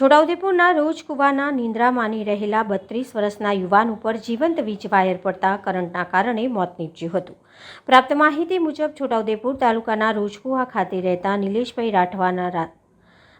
છોટાઉદેપુરના રોજકુવાના નિંદ્રા માની રહેલા બત્રીસ વર્ષના યુવાન ઉપર જીવંત વીજ વાયર પડતા કરંટના કારણે મોત નીપજ્યું હતું. પ્રાપ્ત માહિતી મુજબ છોટાઉદેપુર તાલુકાના રોજકુવા ખાતે રહેતા નિલેશભાઈ રાઠવાના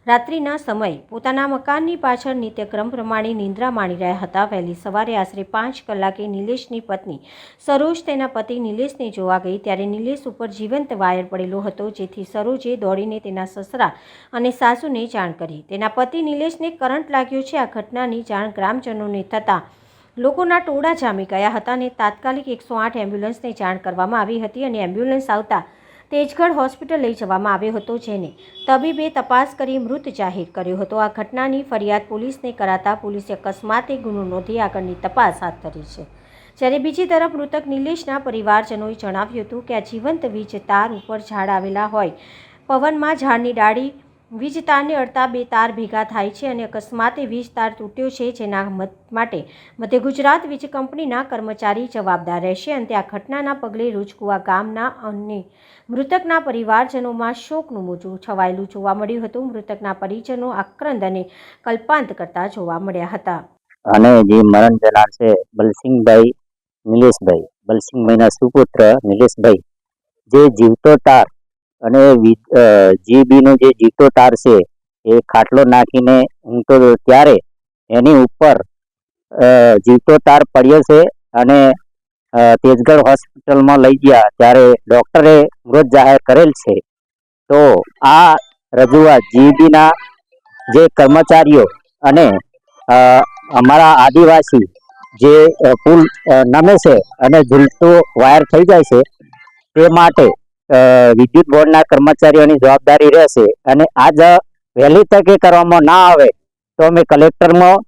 રાત્રિના સમયે પોતાના મકાનની પાછળ નિત્યક્રમ પ્રમાણે નિંદ્રા માણી રહ્યા હતા. વહેલી સવારે આશરે પાંચ કલાકે નિલેશની પત્ની સરોજ તેના પતિ નિલેશને જોવા ગઈ ત્યારે નિલેશ ઉપર જીવંત વાયર પડેલો હતો, જેથી સરોજે દોડીને તેના સસરા અને સાસુને જાણ કરી. તેના પતિ નિલેશને કરંટ લાગ્યો છે. આ ઘટનાની જાણ ગ્રામજનોને થતાં લોકોના ટોળા જામી ગયા હતા અને તાત્કાલિક એકસો આઠ એમ્બ્યુલન્સને જાણ કરવામાં આવી હતી અને એમ્બ્યુલન્સ આવતા તેજગઢ હોસ્પિટલ લઈ જવામાં આવ્યો હતો જેને તબીબે તપાસ કરી મૃત જાહેર કર્યો હતો. આ ઘટનાની ફરિયાદ પોલીસને કરાતા પોલીસે અકસ્માતે ગુનો નોંધી આગળની તપાસ હાથ ધરી છે. જ્યારે બીજી તરફ મૃતક નિલેશના પરિવારજનોએ જણાવ્યું હતું કે આ જીવંત વીજ તાર ઉપર ઝાડ આવેલા હોય. પવનમાં ઝાડની ડાળી વીજ તારને અડતા બે તાર ભેગા થાય છે અને અકસ્માતે વીજ તાર તૂટ્યો છે જેના માટે મધ્ય ગુજરાત વીજ કંપનીના કર્મચારી જવાબદાર રહેશે અને આ ઘટનાના પગલે રૂજકુવા ગામના અને મૃતકના પરિવારજનોમાં શોકનું મોજું છવાયેલું જોવા મળ્યું હતું. મૃતકના પરિજનો આક્રંદ અને કલ્પાંત કરતા જોવા મળ્યા હતા. અને જે મરણ જનાર છે, બલસિંહભાઈ નિલેશભાઈ, બલસિંહભાઈના સુપુત્ર નિલેશભાઈ, જે જીવતો તાર અને જીબીનો જે જીટો તાર છે, એ ખાટલો નાખીને ઊંઘતો ત્યારે એની ઉપર જીટો તાર પડ્યો છે અને તેજગઢ હોસ્પિટલમાં લઈ ગયા. ત્યારે ડોક્ટરે મૃત જાહેર કરેલ છે. તો આ રજૂઆત જીબીના જે કર્મચારીઓ અને અમારા આદિવાસી જે પુલ નમે છે અને ઝૂલતો વાયર થઈ જાય છે, તે માટે વિદ્યુત બોર્ડના કર્મચારીઓની જવાબદારી રહેશે અને આજ વહેલી તકે કરવામાં ના આવે તો અમે કલેક્ટરમાં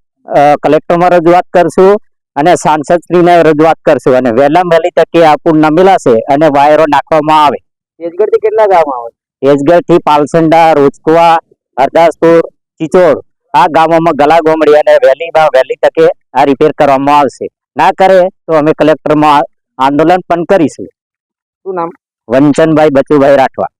કલેક્ટરમાં રજૂઆત કરશું અને સાંસદશ્રીને રજૂઆત કરશું અને વહેલા વહેલી તકે આ પુલ નમેલા છે અને વાયરો નાખવામાં આવે. તેજગઢથી કેટલા ગામ આવે? તેજગઢથી પાલસંડા રોજકુવા હરદાસપુર ચિચોડ આ ગામોમાં ગલા ગોમડી અને વહેલીમાં વહેલી તકે આ રિપેર કરવામાં આવશે. ના કરે તો અમે કલેક્ટરમાં આંદોલન પણ કરીશું. શું નામ? વંચનભાઈ બચુભાઈ રાઠવા.